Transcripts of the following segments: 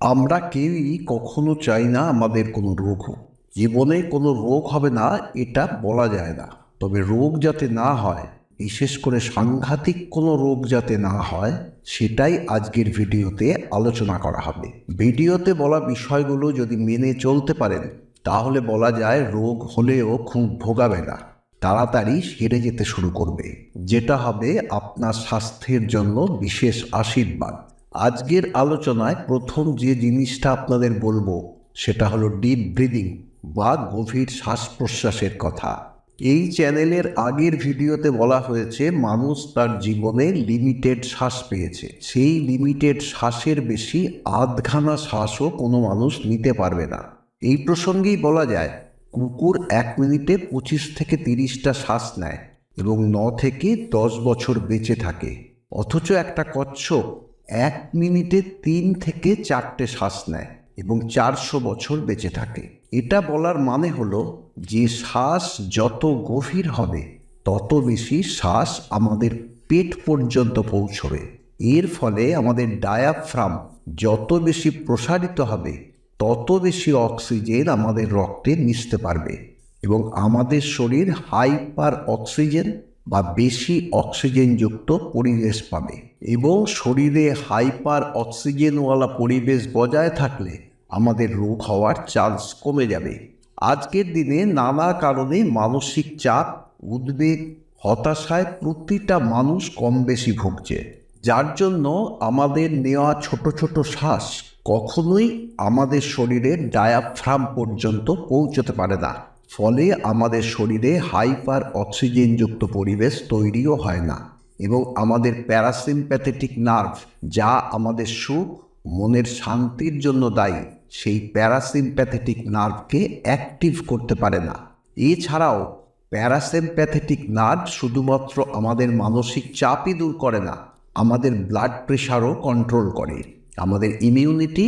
আমরা কেউই কখনো চাই না আমাদের কোনো রোগ হোক। জীবনে কোনো রোগ হবে না, এটা বলা যায় না। তবে রোগ যাতে না হয়, বিশেষ করে সাংঘাতিক কোনো রোগ যাতে না হয়, সেটাই আজকের ভিডিওতে আলোচনা করা হবে। ভিডিওতে বলা বিষয়গুলো যদি মেনে চলতে পারেন, তাহলে বলা যায় রোগ হলেও খুব ভোগাবে না। তাড়াতাড়ি সেরে যেতে শুরু করবে। যেটা হবে আপনার স্বাস্থ্যের জন্য বিশেষ আশীর্বাদ। আজকের আলোচনায় প্রথম যে জিনিসটা আপনাদের বলব, সেটা হলো ডিপ ব্রিদিং বা গভীর শ্বাস প্রশ্বাসের কথা। এই চ্যানেলের আগের ভিডিওতে বলা হয়েছে, মানুষ তার জীবনে লিমিটেড শ্বাস পেয়েছে। সেই লিমিটেড শ্বাসের বেশি আধখানা শ্বাসও কোনো মানুষ নিতে পারবে না। এই প্রসঙ্গেই বলা যায়, কুকুর এক মিনিটে পঁচিশ থেকে তিরিশটা শ্বাস নেয় এবং ন থেকে দশ বছর বেঁচে থাকে। অথচ একটা কচ্ছপ এক মিনিটে তিন থেকে চারটে শ্বাস নেয় এবং চারশো বছর বেঁচে থাকে। এটা বলার মানে হলো, যে শ্বাস যত গভীর হবে, তত বেশি শ্বাস আমাদের পেট পর্যন্ত পৌঁছবে। এর ফলে আমাদের ডায়াফ্রাম যত বেশি প্রসারিত হবে, তত বেশি অক্সিজেন আমাদের রক্তে মিশতে পারবে এবং আমাদের শরীর হাইপার অক্সিজেন বা বেশি অক্সিজেনযুক্ত পরিবেশ পাবে এবং শরীরে হাইপার অক্সিজেনওয়ালা পরিবেশ বজায় থাকলে আমাদের রোগ হওয়ার চান্স কমে যাবে। আজকের দিনে নানা কারণে মানসিক চাপ, উদ্বেগ, হতাশায় প্রতিটা মানুষ কম বেশি ভুগছে। যার জন্য আমাদের নেওয়া ছোট ছোট শ্বাস কখনোই আমাদের শরীরের ডায়াফ্রাম পর্যন্ত পৌঁছতে পারে না। ফলে আমাদের শরীরে হাইপার অক্সিজেনযুক্ত পরিবেশ তৈরিও হয় না এবং আমাদের প্যারাসিম্প্যাথেটিক নার্ভ যা আমাদের সুখ, মনের শান্তির জন্য দায়ী, সেই প্যারাসিম্প্যাথেটিক নার্ভকে অ্যাক্টিভ করতে পারে না। এছাড়াও, প্যারাসিম্প্যাথেটিক নার্ভ শুধুমাত্র আমাদের মানসিক চাপই দূর করে না, আমাদের ব্লাড প্রেশারও কন্ট্রোল করে। আমাদের ইমিউনিটি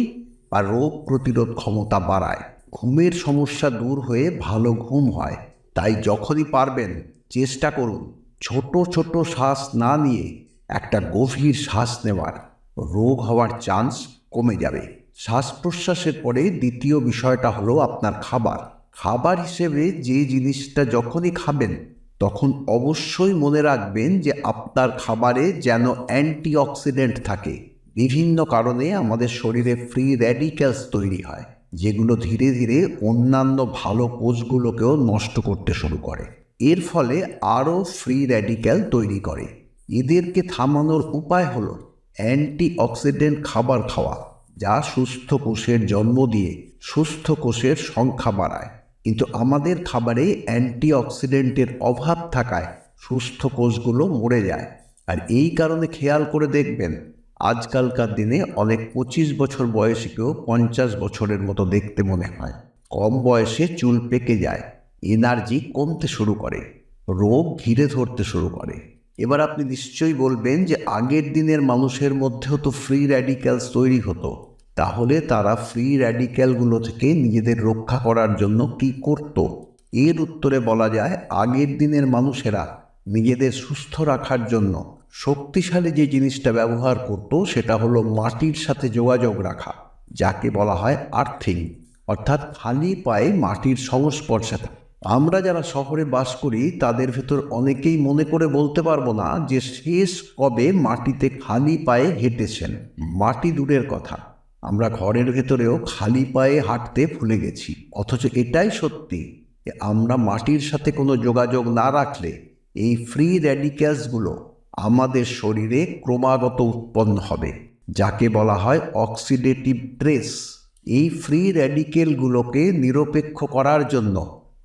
বা রোগ প্রতিরোধ ক্ষমতা বাড়ায়। ঘুমের সমস্যা দূর হয়ে ভালো ঘুম হয়। তাই যখনই পারবেন, চেষ্টা করুন। ছোট ছোট শ্বাস না নিয়ে একটা গভীর শ্বাস নেওয়ার। রোগ হওয়ার চান্স কমে যাবে। শ্বাস প্রশ্বাসের পরে দ্বিতীয় বিষয়টা হলো আপনার খাবার। খাবার হিসেবে যে জিনিসটা যখনই খাবেন, তখন অবশ্যই মনে রাখবেন যে আপনার খাবারে যেন অ্যান্টিঅক্সিডেন্ট থাকে। বিভিন্ন কারণে আমাদের শরীরে ফ্রি র্যাডিক্যালস তৈরি হয়। যেগুলো ধীরে ধীরে অন্যান্য ভালো কোষগুলোকেও নষ্ট করতে শুরু করে। এর ফলে আরও ফ্রি র্যাডিক্যাল তৈরি করে। এদেরকে থামানোর উপায় হলো অ্যান্টিঅক্সিডেন্ট খাবার খাওয়া, যা সুস্থ কোষের জন্ম দিয়ে সুস্থ কোষের সংখ্যা বাড়ায়। কিন্তু আমাদের খাবারে অ্যান্টিঅক্সিডেন্টের অভাব থাকায় সুস্থ কোষগুলো মরে যায়। আর এই কারণে খেয়াল করে দেখবেন আজকালকার দিনে অনেক পঁচিশ বছর বয়সীকেও পঞ্চাশ বছরের মতো দেখতে মনে হয়। কম বয়সে চুল পেকে যায়, এনার্জি কমতে শুরু করে, রোগ ঘিরে ধরতে শুরু করে। এবার আপনি নিশ্চয়ই বলবেন যে আগের দিনের মানুষের মধ্যেও তো ফ্রি র্যাডিক্যালস তৈরি হতো। তাহলে তারা ফ্রি র্যাডিক্যালগুলো থেকে নিজেদের রক্ষা করার জন্য কি করত? এর উত্তরে বলা যায় আগের দিনের মানুষেরা নিজেদের সুস্থ রাখার জন্য শক্তিশালী যে জিনিসটা ব্যবহার করত সেটা হলো মাটির সাথে যোগাযোগ রাখা, যাকে বলা হয় আর্থিং, অর্থাৎ খালি পায়ে মাটির সংস্পর্শে আমরা যারা শহরে বাস করি, তাদের ভেতর অনেকেই মনে করে বলতে পারব না যে শেষ কবে মাটিতে খালি পায়ে হেঁটেছেন। মাটি দূরের কথা। আমরা ঘরের ভেতরেও খালি পায়ে হাঁটতে ভুলে গেছি। অথচ এটাই সত্যি যে আমরা মাটির সাথে কোনো যোগাযোগ না রাখলে এই ফ্রি র্যাডিক্যালসগুলো আমাদের শরীরে ক্রমাগত উৎপন্ন হবে, যাকে বলা হয় অক্সিডেটিভ ট্রেস এই ফ্রি র্যাডিকেলগুলোকে নিরপেক্ষ করার জন্য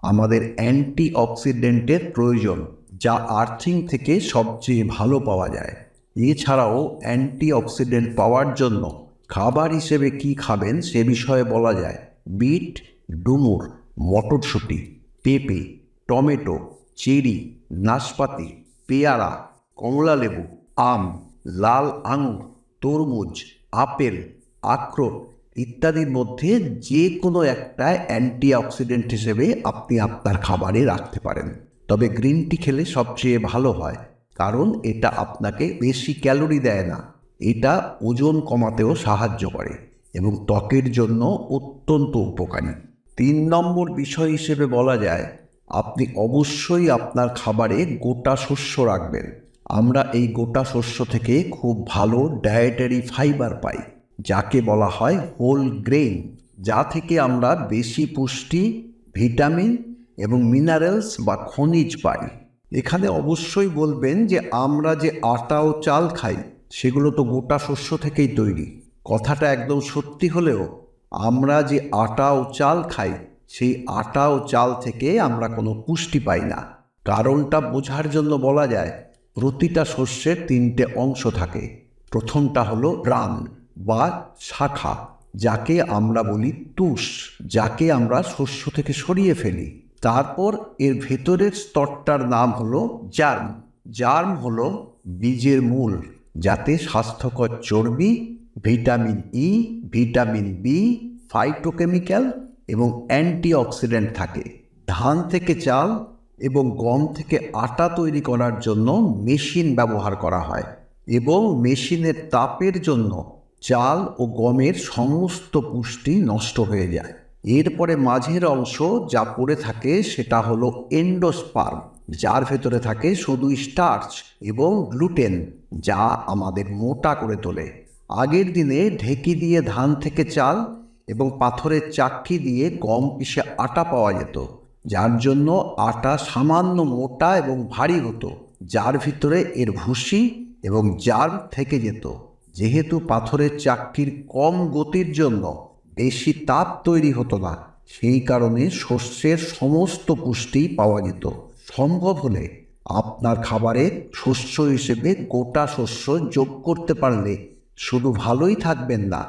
আমাদের অ্যান্টি অক্সিডেন্টের প্রয়োজন, যা আর্থিং থেকে সবচেয়ে ভালো পাওয়া যায়। এছাড়াও অ্যান্টি অক্সিডেন্ট পাওয়ার জন্য খাবার হিসেবে কি খাবেন সে বিষয়ে বলা যায় বিট, ডুমুর, মটরশুঁটি, পেঁপে, টমেটো, চেরি, নাশপাতি, পেয়ারা কমলালেবু আম, লাল আঙুর, তরমুজ, আপেল, আখরোট ইত্যাদির মধ্যে যে কোনো একটা অ্যান্টিঅক্সিডেন্ট হিসেবে আপনি আপনার খাবারে রাখতে পারেন। তবে গ্রিন টি খেলে সবচেয়ে ভালো হয়, কারণ এটা আপনাকে বেশি ক্যালোরি দেয় না। এটা ওজন কমাতেও সাহায্য করে এবং ত্বকের জন্য অত্যন্ত উপকারী। তিন নম্বর বিষয় হিসেবে বলা যায়, আপনি অবশ্যই আপনার খাবারে গোটা শস্য রাখবেন। আমরা এই গোটা শস্য থেকে খুব ভালো ডায়েটারি ফাইবার পাই, যাকে বলা হয় হোল গ্রেইন যা থেকে আমরা বেশি পুষ্টি ভিটামিন এবং মিনারেলস বা খনিজ পাই। এখানে অবশ্যই বলবেন যে আমরা যে আটা ও চাল খাই, সেগুলো তো গোটা শস্য থেকেই তৈরি। কথাটা একদম সত্যি হলেও আমরা যে আটা ও চাল খাই, সেই আটা ও চাল থেকে আমরা কোনো পুষ্টি পাই না। কারণটা বোঝার জন্য বলা যায় প্রতিটা শস্যের তিনটে অংশ থাকে। প্রথমটা হলো ব্রান বা শাখা, যাকে আমরা বলি তুষ, যাকে আমরা শস্য থেকে সরিয়ে ফেলি। তারপর এর ভেতরের স্তরটার নাম হলো জার্ম। জার্ম হলো বীজের মূল, যাতে স্বাস্থ্যকর চর্বি, vitamin E, vitamin B phytochemical এবং অ্যান্টিঅক্সিডেন্ট থাকে। ধান থেকে চাল এবং গম থেকে আটা তৈরি করার জন্য মেশিন ব্যবহার করা হয় এবং মেশিনের তাপের জন্য চাল ও গমের সমস্ত পুষ্টি নষ্ট হয়ে যায়। এরপরে মাঝের অংশ যা পড়ে থাকে সেটা হলো এন্ডোস্পার্ম, যার ভেতরে থাকে শুধু স্টার্চ এবং গ্লুটেন, যা আমাদের মোটা করে তোলে। আগের দিনে ঢেকি দিয়ে ধান থেকে চাল এবং পাথরের চাক্কি দিয়ে গম পিষে আটা পাওয়া যেত। যার জন্য আটা সামান্য মোটা এবং ভারী হতো, যার ভিতরে এর ভুসি এবং জার্ম থেকে যেত। যেহেতু পাথরের চাক্কির কম গতির জন্য বেশি তাপ তৈরি হতো না, সেই কারণে শস্যের সমস্ত পুষ্টি পাওয়া যেত। সম্ভব হলে আপনার খাবারে শস্য হিসেবে গোটা শস্য যোগ করতে পারলে শুধু ভালোই থাকবেন না,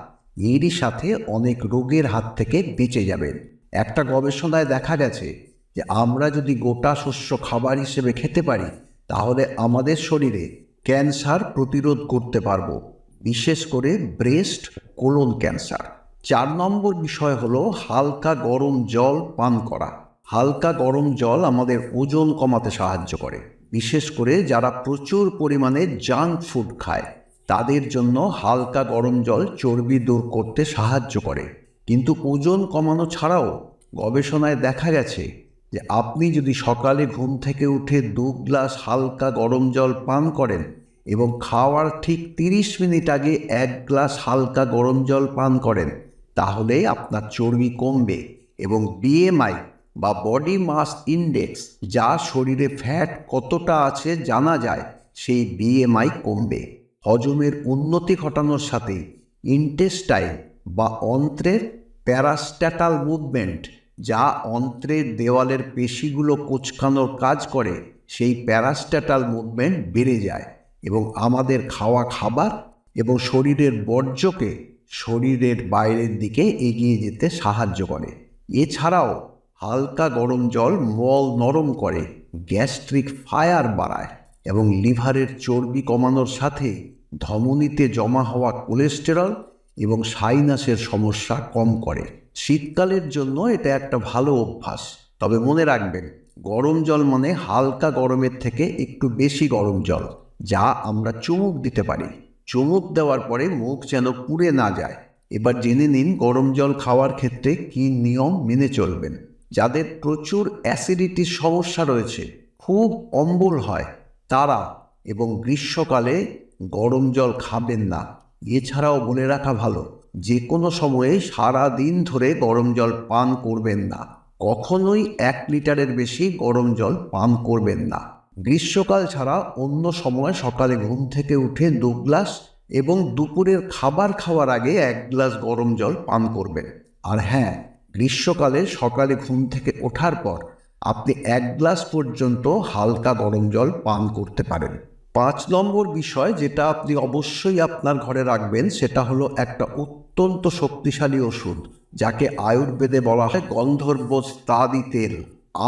এরই সাথে অনেক রোগের হাত থেকে বেঁচে যাবেন। একটা গবেষণায় দেখা গেছে যে আমরা যদি গোটা শস্য খাবার হিসেবে খেতে পারি, তাহলে আমাদের শরীরে ক্যান্সার প্রতিরোধ করতে পারব। বিশেষ করে ব্রেস্ট কোলন ক্যান্সার। চার নম্বর বিষয় হলো হালকা গরম জল পান করা। হালকা গরম জল আমাদের ওজন কমাতে সাহায্য করে। বিশেষ করে যারা প্রচুর পরিমাণে জাঙ্ক ফুড খায়, তাদের জন্য হালকা গরম জল চর্বি দূর করতে সাহায্য করে। কিন্তু ওজন কমানো ছাড়াও গবেষণায় দেখা গেছে যে আপনি যদি সকালে ঘুম থেকে উঠে দু গ্লাস হালকা গরম জল পান করেন এবং খাওয়ার ঠিক তিরিশ মিনিট আগে এক গ্লাস হালকা গরম জল পান করেন, তাহলে আপনার চর্বি কমবে এবং বিএমআই বা বডি মাস ইন্ডেক্স যা শরীরে ফ্যাট কতটা আছে জানা যায়, সেই বিএমআই কমবে। হজমের উন্নতি ঘটানোর সাথে ইন্টেস্টাইন বা অন্ত্রের প্যারাস্ট্যাটাল মুভমেন্ট, যা অন্ত্রের দেওয়ালের পেশিগুলো কোচকানোর কাজ করে, সেই প্যারাস্ট্যাটাল মুভমেন্ট বেড়ে যায় এবং আমাদের খাওয়া খাবার এবং শরীরের বর্জ্যকে শরীরের বাইরের দিকে এগিয়ে যেতে সাহায্য করে। এছাড়াও হালকা গরম জল মল নরম করে, গ্যাস্ট্রিক ফায়ার বাড়ায় এবং লিভারের চর্বি কমানোর সাথে ধমনীতে জমা হওয়া কোলেস্টেরল এবং সাইনাসের সমস্যা কম করে। শীতকালের জন্য এটা একটা ভালো অভ্যাস। তবে মনে রাখবেন, গরম জল মানে হালকা গরমের থেকে একটু বেশি গরম জল, যা আমরা চুমুক দিতে পারি। চুমুক দেওয়ার পরে মুখ যেন পুড়ে না যায়। এবার জেনে নিন গরম জল খাওয়ার ক্ষেত্রে কী নিয়ম মেনে চলবেন। যাদের প্রচুর অ্যাসিডিটির সমস্যা রয়েছে, খুব অম্বল হয় তারা এবং গ্রীষ্মকালে গরম জল খাবেন না। এছাড়াও বলে রাখা ভালো, যে কোনো সময়ে সারা দিন ধরে গরম জল পান করবেন না। কখনোই এক লিটারের বেশি গরম জল পান করবেন না। গ্রীষ্মকাল ছাড়া অন্য সময় সকালে ঘুম থেকে উঠে দু গ্লাস এবং দুপুরের খাবার খাওয়ার আগে এক গ্লাস গরম জল পান করবেন। আর হ্যাঁ গ্রীষ্মকালে সকালে ঘুম থেকে ওঠার পর আপনি এক গ্লাস পর্যন্ত হালকা গরম জল পান করতে পারেন। পাঁচ নম্বর বিষয় যেটা আপনি অবশ্যই আপনার ঘরে রাখবেন, সেটা হলো একটা অত্যন্ত শক্তিশালী ওষুধ, যাকে আয়ুর্বেদে বলা হয় গন্ধর্ব স্তাদি তেল।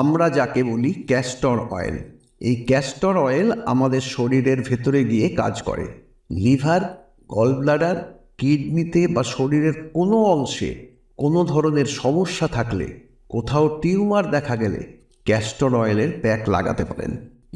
আমরা যাকে বলি ক্যাস্টর অয়েল এই ক্যাস্টর অয়েল আমাদের শরীরের ভেতরে গিয়ে কাজ করে। লিভার গলব্লাডার কিডনিতে বা শরীরের কোনো অংশে কোনো ধরনের সমস্যা থাকলে, কোথাও টিউমার দেখা গেলে ক্যাস্টর অয়েলের প্যাক লাগাতে পারেন।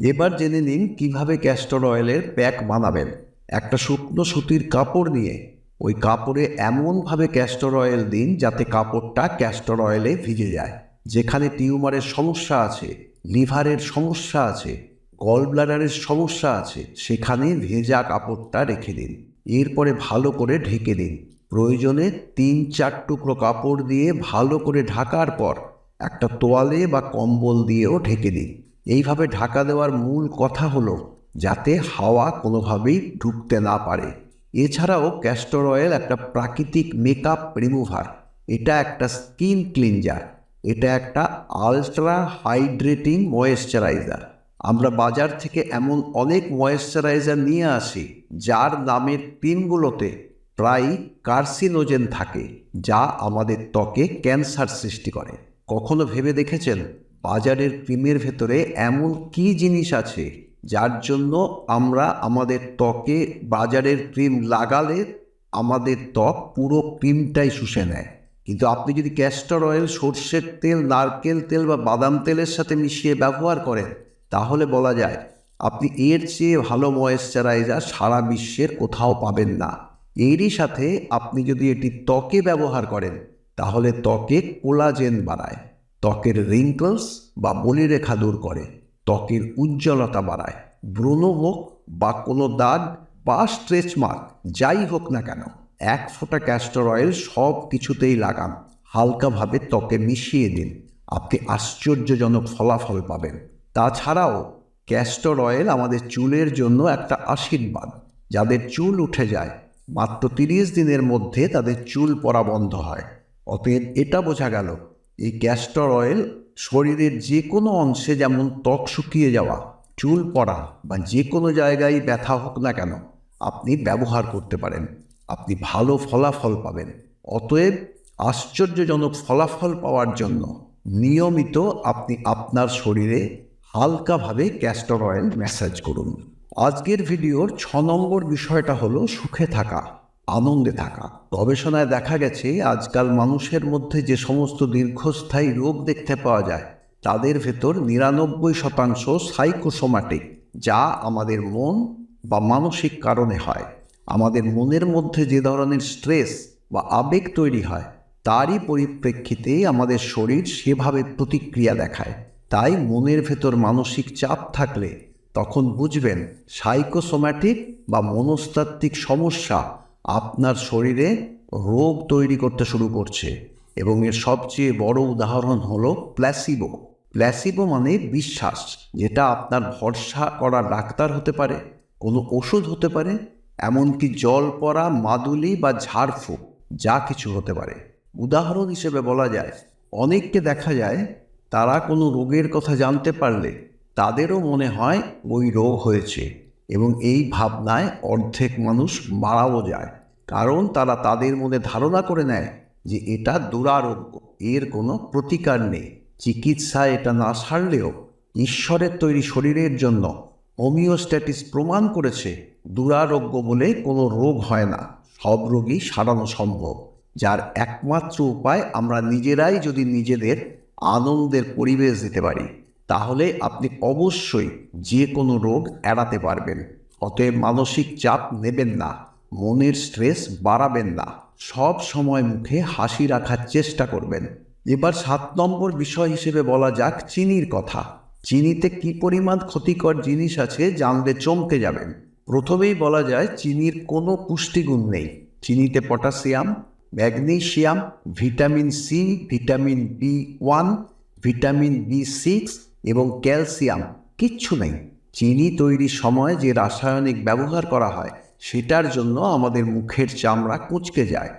এবার জেনে নিন কীভাবে ক্যাস্টর অয়েলের প্যাক বানাবেন। একটা শুকনো সুতির কাপড় নিয়ে, ওই কাপড়ে এমনভাবে ক্যাস্টর অয়েল দিন যাতে কাপড়টা ক্যাস্টর অয়েলে ভিজে যায়। যেখানে টিউমারের সমস্যা আছে লিভারের সমস্যা আছে গল ব্লাডারের সমস্যা আছে, সেখানে ভেজা কাপড়টা রেখে দিন। এরপরে ভালো করে ঢেকে দিন। প্রয়োজনে তিন চার টুকরো কাপড় দিয়ে ভালো করে ঢাকার পর একটা তোয়ালে বা কম্বল দিয়েও ঢেকে দিন। এইভাবে ঢাকা দেওয়ার মূল কথা হলো যাতে হাওয়া কোনোভাবেই ঢুকতে না পারে। এছাড়াও ক্যাস্টর অয়েল একটা প্রাকৃতিক মেকআপ রিমুভার এটা একটা স্কিন ক্লিনজার এটা একটা আলট্রা হাইড্রেটিং ময়েশ্চারাইজার আমরা বাজার থেকে এমন অনেক ময়েশ্চারাইজার নিয়ে আসি, যার নামের ক্রিমগুলোতে প্রায় কার্সিনোজেন থাকে, যা আমাদের ত্বকে ক্যান্সার সৃষ্টি করে। কখনো ভেবে দেখেছেন? বাজারের ক্রিমের ভেতরে এমন কি জিনিস আছে যার জন্য আমরা আমাদের ত্বকে বাজারের ক্রিম লাগালে আমাদের ত্বক পুরো ক্রিমটাই শুষে নেয়। কিন্তু আপনি যদি ক্যাস্টর অয়েল সর্ষের তেল, নারকেল তেল বা বাদাম তেলের সাথে মিশিয়ে ব্যবহার করেন, তাহলে বলা যায় আপনি এর চেয়ে ভালো ময়েশ্চারাইজার সারা বিশ্বের কোথাও পাবেন না। এরই সাথে আপনি যদি এটি ত্বকে ব্যবহার করেন, তাহলে ত্বকে কোলাজেন বাড়ায়। ত্বকের রিঙ্কলস বা বলিরেখা দূর করে, ত্বকের উজ্জ্বলতা বাড়ায়। ব্রণ হোক বা কোনো দাগ বা স্ট্রেচ মার্ক যাই হোক না কেন, এক ফোঁটা ক্যাস্টর অয়েল সব কিছুতেই লাগান। হালকাভাবে ত্বকে মিশিয়ে দিন। আপনি আশ্চর্যজনক ফলাফল পাবেন। তাছাড়াও ক্যাস্টর অয়েল আমাদের চুলের জন্য একটা আশীর্বাদ। যাদের চুল উঠে যায়, মাত্র তিরিশ দিনের মধ্যে তাদের চুল পরা বন্ধ হয়। অতএব এটা বোঝা গেল এই ক্যাস্টর অয়েল শরীরের যে কোনো অংশে যেমন ত্বক শুকিয়ে যাওয়া, চুল পড়া বা যে কোনো জায়গায় ব্যথা হোক না কেন, আপনি ব্যবহার করতে পারেন। আপনি ভালো ফলাফল পাবেন। অতএব আশ্চর্যজনক ফলাফল পাওয়ার জন্য নিয়মিত আপনি আপনার শরীরে হালকাভাবে ক্যাস্টর অয়েল ম্যাসাজ করুন। আজকের ভিডিওর ছ নম্বর বিষয়টা হলো সুখে থাকা। আনন্দে থাকা। গবেষণায় দেখা গেছে, আজকাল মানুষের মধ্যে যে সমস্ত দীর্ঘস্থায়ী রোগ দেখতে পাওয়া যায়, তাদের ভেতর নিরানব্বই শতাংশ সাইকোসোম্যাটিক, যা আমাদের মন বা মানসিক কারণে হয়। আমাদের মনের মধ্যে যে ধরনের স্ট্রেস বা আবেগ তৈরি হয়, তারই পরিপ্রেক্ষিতে আমাদের শরীর সেভাবে প্রতিক্রিয়া দেখায়। তাই মনের ভেতর মানসিক চাপ থাকলে তখন বুঝবেন, সাইকোসোম্যাটিক বা মনস্তাত্ত্বিক সমস্যা আপনার শরীরে রোগ তৈরি করতে শুরু করছে এবং এর সবচেয়ে বড় উদাহরণ হল প্ল্যাসিবো। প্ল্যাসিবো মানে বিশ্বাস, যেটা আপনার ভরসা করা ডাক্তার হতে পারে, কোনো ওষুধ হতে পারে, এমনকি জল পড়া মাদুলি বা ঝাড়ফুঁক, যা কিছু হতে পারে। উদাহরণ হিসেবে বলা যায়, অনেককে দেখা যায়, তারা কোনো রোগের কথা জানতে পারলে তাদেরও মনে হয় ওই রোগ হয়েছে। এবং এই ভাবনায় অর্ধেক মানুষ মারাও যায়। কারণ তারা তাদের মনে ধারণা করে নেয় যে এটা দুরারোগ্য, এর কোনো প্রতিকার নেই। চিকিৎসা এটা না সারলেও ঈশ্বরের তৈরি শরীরের জন্য হোমিওস্ট্যাটিস প্রমাণ করেছে দুরারোগ্য বলে কোনো রোগ হয় না, সব রোগই সারানো সম্ভব। যার একমাত্র উপায় আমরা নিজেরাই যদি নিজেদের আনন্দের পরিবেশ দিতে পারি। তাহলে আপনি অবশ্যই যে কোনো রোগ এড়াতে পারবেন। অতএব মানসিক চাপ নেবেন না, মনের স্ট্রেস বাড়াবেন না, সব সময় মুখে হাসি রাখার চেষ্টা করবেন। এবার সাত নম্বর বিষয় হিসেবে বলা যাক চিনির কথা। চিনিতে কি পরিমাণ ক্ষতিকর জিনিস আছে জানলে চমকে যাবেন। প্রথমেই বলা যায় চিনির কোনো পুষ্টিগুণ নেই। চিনিতে potassium, magnesium, vitamin C, vitamin B one, vitamin B six এবং ক্যালসিয়াম, কিচ্ছু নেই। চিনি তৈরির সময় যে রাসায়নিক ব্যবহার করা হয়, সেটার জন্য আমাদের মুখের চামড়া কুঁচকে যায়।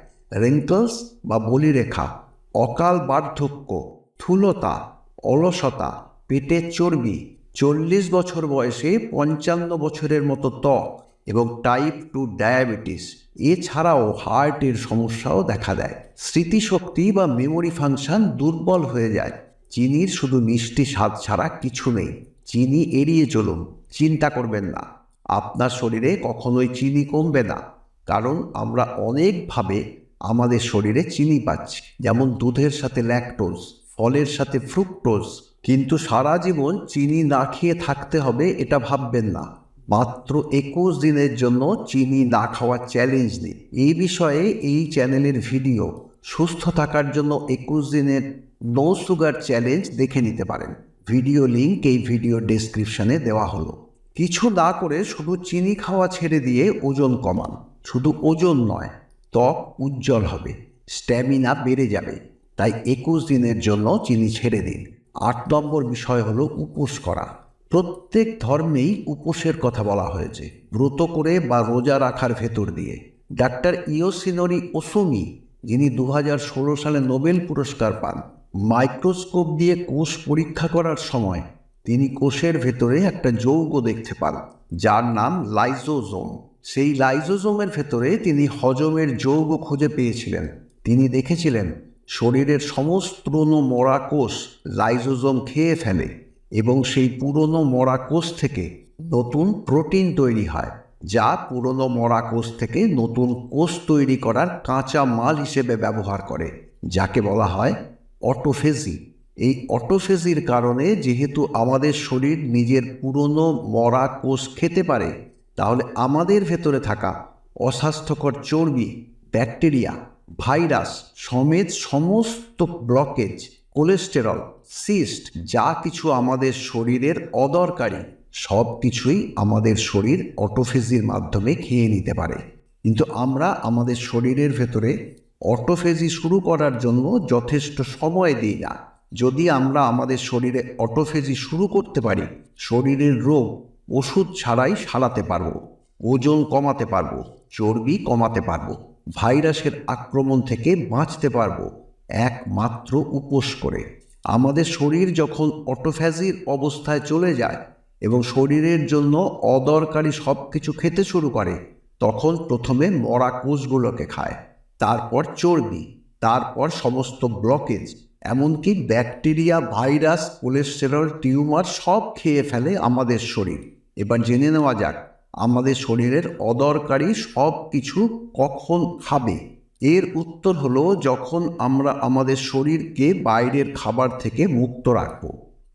রিঙ্কলস বা বলিরেখা, অকাল বার্ধক্য স্থূলতা অলসতা, পেটের চর্বি, চল্লিশ বছর বয়সে পঞ্চান্ন বছরের মতো ত্বক এবং টাইপ টু ডায়াবেটিস। এছাড়াও হার্টের সমস্যাও দেখা দেয়। স্মৃতিশক্তি বা মেমোরি ফাংশন দুর্বল হয়ে যায়। চিনির শুধু মিষ্টি স্বাদ ছাড়া কিছু নেই। চিনি এড়িয়ে চলুন, চিন্তা করবেন না। আপনার শরীরে কখনোই চিনি কমবে না, কারণ আমরা অনেকভাবে আমাদের শরীরে চিনি পাচ্ছি, যেমন দুধের সাথে ল্যাকটোজ ফলের সাথে ফ্রুক্টোজ কিন্তু সারা জীবন চিনি না খেয়ে থাকতে হবে এটা ভাববেন না। মাত্র একুশ দিনের জন্য চিনি না খাওয়ার চ্যালেঞ্জ নিন এই বিষয়ে এই চ্যানেলের ভিডিও সুস্থ থাকার জন্য একুশ দিনের নো সুগার চ্যালেঞ্জ দেখে নিতে পারেন। ভিডিও লিঙ্ক এই ভিডিও ডেসক্রিপশনে দেওয়া হলো। কিছু না করে শুধু চিনি খাওয়া ছেড়ে দিয়ে ওজন কমান। শুধু ওজন নয়, ত্বক উজ্জ্বল হবে স্ট্যামিনা বেড়ে যাবে। তাই একুশ দিনের জন্য চিনি ছেড়ে দিন। আট নম্বর বিষয় হলো উপোস করা। প্রত্যেক ধর্মেই উপোসের কথা বলা হয়েছে, ব্রত করে বা রোজা রাখার ভেতর দিয়ে। ডাক্তার ইয়োসিনোরি ওসুমি, যিনি দু হাজার ষোলো সালে নোবেল পুরস্কার পান মাইক্রোস্কোপ দিয়ে কোষ পরীক্ষা করার সময় তিনি কোষের ভেতরে একটা যৌগ দেখতে পান, যার নাম লাইজোজোম সেই লাইজোজোমের ভেতরে তিনি হজমের যৌগ খুঁজে পেয়েছিলেন। তিনি দেখেছিলেন, শরীরের সমস্ত পুরনো মরা কোষ লাইজোজোম খেয়ে ফেলে এবং সেই পুরনো মরা কোষ থেকে নতুন প্রোটিন তৈরি হয়, যা পুরনো মরা কোষ থেকে নতুন কোষ তৈরি করার কাঁচা মাল হিসেবে ব্যবহার করে, যাকে বলা হয় অটোফেজি। এই অটোফেজির কারণে যেহেতু আমাদের শরীর নিজের পুরনো মরা কোষ খেতে পারে, তাহলে আমাদের ভেতরে থাকা অস্বাস্থ্যকর চর্বি, ব্যাকটেরিয়া, ভাইরাস সমেত সমস্ত ব্লকেজ, কোলেস্টেরল, সিস্ট যা কিছু আমাদের শরীরের অদরকারি, সব কিছুই আমাদের শরীর অটোফেজির মাধ্যমে খেয়ে নিতে পারে। কিন্তু আমরা আমাদের শরীরের ভেতরে অটোফেজি শুরু করার জন্য যথেষ্ট সময় দিই না। যদি আমরা আমাদের শরীরে অটোফেজি শুরু করতে পারি, শরীরের রোগ ওষুধ ছাড়াই সারাতে পারব, ওজন কমাতে পারব, চর্বি কমাতে পারব, ভাইরাসের আক্রমণ থেকে বাঁচতে পারব একমাত্র উপোস করে। আমাদের শরীর যখন অটোফ্যাজির অবস্থায় চলে যায় এবং শরীরের জন্য অদরকারি সব কিছু খেতে শুরু করে, তখন প্রথমে মরা কোষগুলোকে খায়। তারপর চর্বি, তারপর সমস্ত ব্লকেজ এমনকি ব্যাকটেরিয়া ভাইরাস কোলেস্টেরল টিউমার সব খেয়ে ফেলে আমাদের শরীর। এবার জেনে নেওয়া যাক, আমাদের শরীরের অদরকারি সব কিছু কখন খাবে? এর উত্তর হলো যখন আমরা আমাদের শরীরকে বাইরের খাবার থেকে মুক্ত রাখব।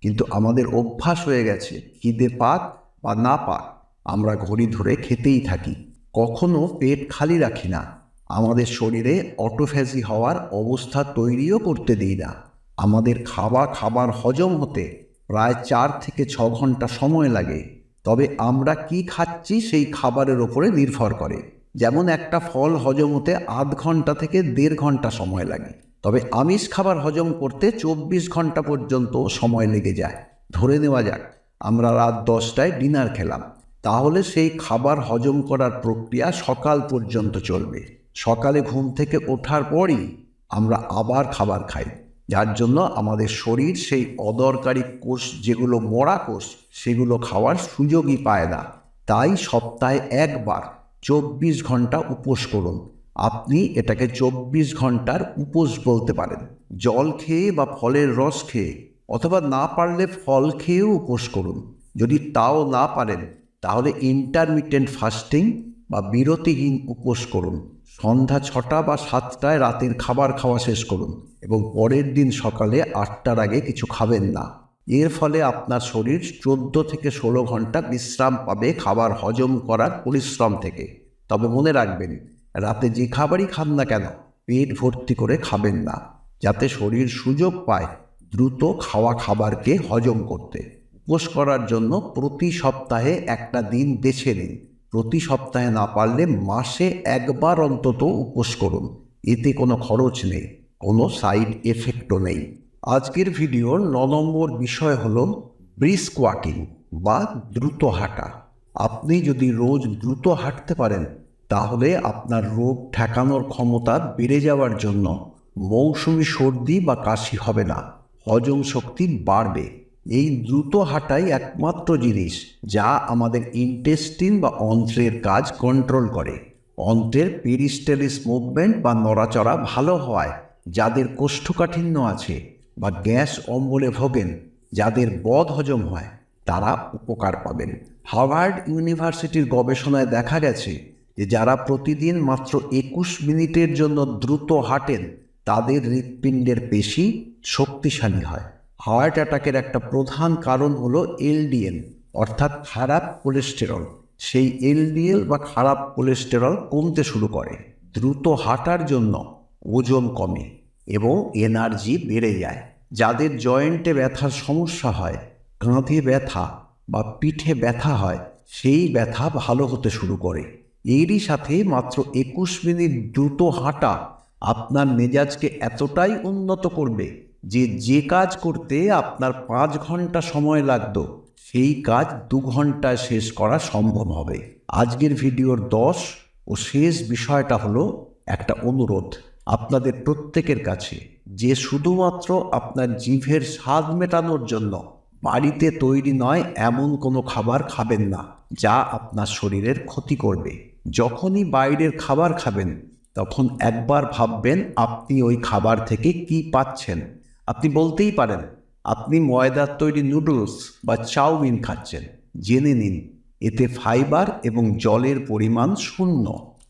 কিন্তু আমাদের অভ্যাস হয়ে গেছে, খিদে পাক বা না পাক, আমরা ঘড়ি ধরে খেতেই থাকি। কখনো পেট খালি রাখি না আমাদের শরীরে অটোফ্যাজি হওয়ার অবস্থা তৈরিও করতে দিই না। আমাদের খাওয়া, খাবার হজম হতে প্রায় চার থেকে ছ ঘণ্টা সময় লাগে। তবে আমরা কি খাচ্ছি সেই খাবারের ওপরে নির্ভর করে। যেমন একটা ফল হজম হতে আধ ঘণ্টা থেকে দেড় ঘণ্টা সময় লাগে। তবে আমিষ খাবার হজম করতে চব্বিশ ঘণ্টা পর্যন্ত সময় লেগে যায়। ধরে নেওয়া যাক, আমরা রাত দশটায় ডিনার খেলাম। তাহলে সেই খাবার হজম করার প্রক্রিয়া সকাল পর্যন্ত চলবে। সকালে ঘুম থেকে ওঠার পরই আমরা আবার খাবার খাই। যার জন্য আমাদের শরীর সেই অদরকারি কোষ, যেগুলো মরা কোষ, সেগুলো খাওয়ার সুযোগই পায় না। তাই সপ্তাহে একবার চব্বিশ ঘণ্টা উপোস করুন। আপনি এটাকে চব্বিশ ঘণ্টার উপোস বলতে পারেন। জল খেয়ে বা ফলের রস খেয়ে অথবা না পারলে ফল খেয়েও উপোস করুন। যদি তাও না পারেন, তাহলে ইন্টারমিটেন্ট ফাস্টিং বা বিরতিহীন উপোস করুন। সন্ধ্যা ছটা বা সাতটায় রাতের খাবার খাওয়া শেষ করুন এবং পরের দিন সকালে আটটার আগে কিছু খাবেন না। এর ফলে আপনার শরীর চোদ্দ থেকে ষোলো ঘণ্টা বিশ্রাম পাবে খাবার হজম করার পরিশ্রম থেকে। তবে মনে রাখবেন, রাতে যে খাবারই খান না কেন, পেট ভর্তি করে খাবেন না, যাতে শরীর সুযোগ পায় দ্রুত খাওয়া খাবারকে হজম করতে। উপোস করার জন্য প্রতি সপ্তাহে একটা দিন বেছে নিন। প্রতি সপ্তাহে না পারলে মাসে একবার অন্তত উপোস করুন। এতে কোনো খরচ নেই, কোনো সাইড এফেক্টও নেই। আজকের ভিডিওর ন নম্বর বিষয় হলো ব্রিস্ক ওয়াকিং বা দ্রুত হাঁটা। আপনি যদি রোজ দ্রুত হাঁটতে পারেন, তাহলে আপনার রোগ ঠেকানোর ক্ষমতা বেড়ে যাওয়ার জন্য মৌসুমি সর্দি বা কাশি হবে না, হজম শক্তি বাড়বে। এই দ্রুত হাঁটাই একমাত্র জিনিস যা আমাদের ইন্টেস্টিন বা অন্ত্রের কাজ কন্ট্রোল করে। অন্ত্রের পেরিস্টেলিস মুভমেন্ট বা নড়াচড়া ভালো হওয়ায় যাদের কোষ্ঠকাঠিন্য আছে বা গ্যাস অম্বলে ভোগেন, যাদের বদ হজম হয়, তারা উপকার পাবেন। হার্ভার্ড ইউনিভার্সিটির গবেষণায় দেখা গেছে যে যারা প্রতিদিন মাত্র একুশ মিনিটের জন্য দ্রুত হাঁটেন, তাদের হৃৎপিণ্ডের পেশি শক্তিশালী হয়। হার্ট অ্যাটাকের একটা প্রধান কারণ হলো এলডিএল, অর্থাৎ খারাপ কোলেস্টেরল। সেই এলডিএল বা খারাপ কোলেস্টেরল কমতে শুরু করে, দ্রুত হাঁটার জন্য ওজন কমে এবং এনার্জি বেড়ে যায়। যাদের জয়েন্টে ব্যথার সমস্যা হয়, কাঁধে ব্যথা বা পিঠে ব্যথা হয়, সেই ব্যথা ভালো হতে শুরু করে। এরই সাথে মাত্র একুশ মিনিট দ্রুত হাঁটা আপনার মেজাজকে এতটাই উন্নত করবে যে যে কাজ করতে আপনার পাঁচ ঘণ্টা সময় লাগতো, সেই কাজ দু ঘন্টায় শেষ করা সম্ভব হবে। আজকের ভিডিওর দশ ও শেষ বিষয়টা হলো একটা অনুরোধ আপনাদের প্রত্যেকের কাছে, যে শুধুমাত্র আপনার জিভের স্বাদ মেটানোর জন্য বাড়িতে তৈরি নয়, এমন কোনো খাবার খাবেন না, যা আপনার শরীরের ক্ষতি করবে। যখনই বাইরের খাবার খাবেন, তখন একবার ভাববেন আপনি ওই খাবার থেকে কি পাচ্ছেন। আপনি বলতেই পারেন, আপনি ময়দার তৈরি নুডলস বা চাউমিন খাচ্ছেন, জেনে নিন, এতে ফাইবার এবং জলের পরিমাণ শূন্য।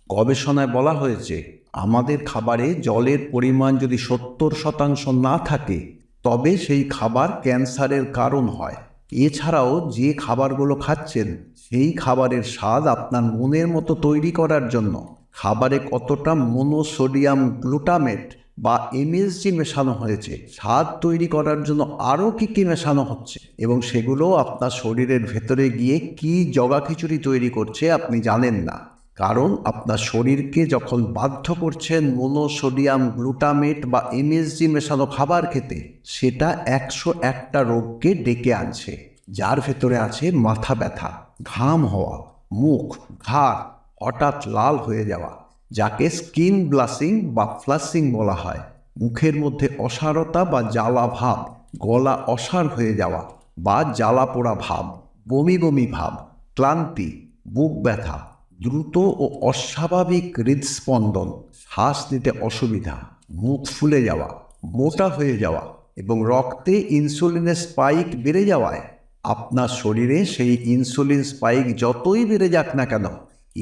গবেষণায় বলা হয়েছে, আমাদের খাবারে জলের পরিমাণ যদি সত্তর শতাংশ না থাকে, তবে সেই খাবার ক্যান্সারের কারণ হয়। এছাড়াও যে খাবারগুলো খাচ্ছেন, সেই খাবারের স্বাদ আপনার মনের মতো তৈরি করার জন্য। খাবারে কতটা মনোসোডিয়াম গ্লুটামেট বা এমএসজি মেশানো হয়েছে স্বাদ তৈরি করার জন্য আরও কী কী মেশানো হচ্ছে এবং সেগুলো আপনার শরীরের ভেতরে গিয়ে কি জগা খিচুড়ি তৈরি করছে আপনি জানেন না। কারণ আপনার শরীরকে যখন বাধ্য করছেন মনোসোডিয়াম গ্লুটামেট বা এমএসজি মেশানো খাবার খেতে, সেটা একশো একটা রোগকে ডেকে আনছে, যার ভেতরে আছে মাথা ব্যথা, ঘাম হওয়া, মুখ ঘাড় হঠাৎ লাল হয়ে যাওয়া যাকে স্কিন ব্লাসিং বা ফ্লাসিং বলা হয়। মুখের মধ্যে অসারতা বা জ্বালা ভাব, গলা অসার হয়ে যাওয়া বা জ্বালা পোড়া ভাব, বমি বমি ভাব, ক্লান্তি, বুক ব্যথা, দ্রুত ও অস্বাভাবিক হৃদস্পন্দন, শ্বাস নিতে অসুবিধা, মুখ ফুলে যাওয়া, মোটা হয়ে যাওয়া এবং রক্তে ইনসুলিনের স্পাইক বেড়ে যাওয়ায় আপনার শরীরে সেই ইনসুলিন স্পাইক যতই বেড়ে যাক না কেন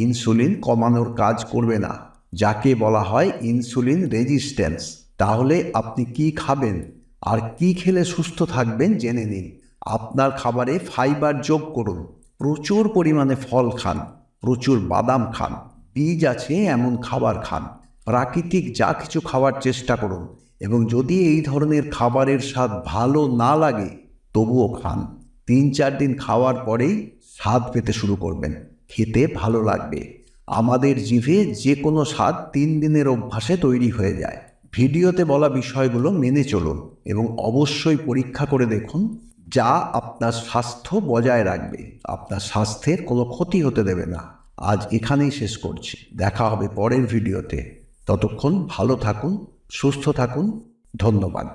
ইনসুলিন কমানোর কাজ করবে না, যাকে বলা হয় ইনসুলিন রেজিস্ট্যান্স। তাহলে আপনি কি খাবেন? আর কি খেলে সুস্থ থাকবেন জেনে নিন। আপনার খাবারে ফাইবার যোগ করুন। প্রচুর পরিমাণে ফল খান, প্রচুর বাদাম খান, বীজ আছে এমন খাবার খান। প্রাকৃতিক যা কিছু খাওয়ার চেষ্টা করুন এবং যদি এই ধরনের খাবারের স্বাদ ভালো না লাগে, তবুও খান। তিন চার দিন খাওয়ার পরেই স্বাদ পেতে শুরু করবেন। খেতে ভালো লাগবে। আমাদের জিভে যে কোনো স্বাদ তিন দিনের অভ্যাসে তৈরি হয়ে যায়। ভিডিওতে বলা বিষয়গুলো মেনে চলুন এবং অবশ্যই পরীক্ষা করে দেখুন যা আপনার স্বাস্থ্য বজায় রাখবে। আপনার স্বাস্থ্যের কোনো ক্ষতি হতে দেবে না। আজ এখানেই শেষ করছি। দেখা হবে পরের ভিডিওতে। ততক্ষণ ভালো থাকুন, সুস্থ থাকুন। ধন্যবাদ।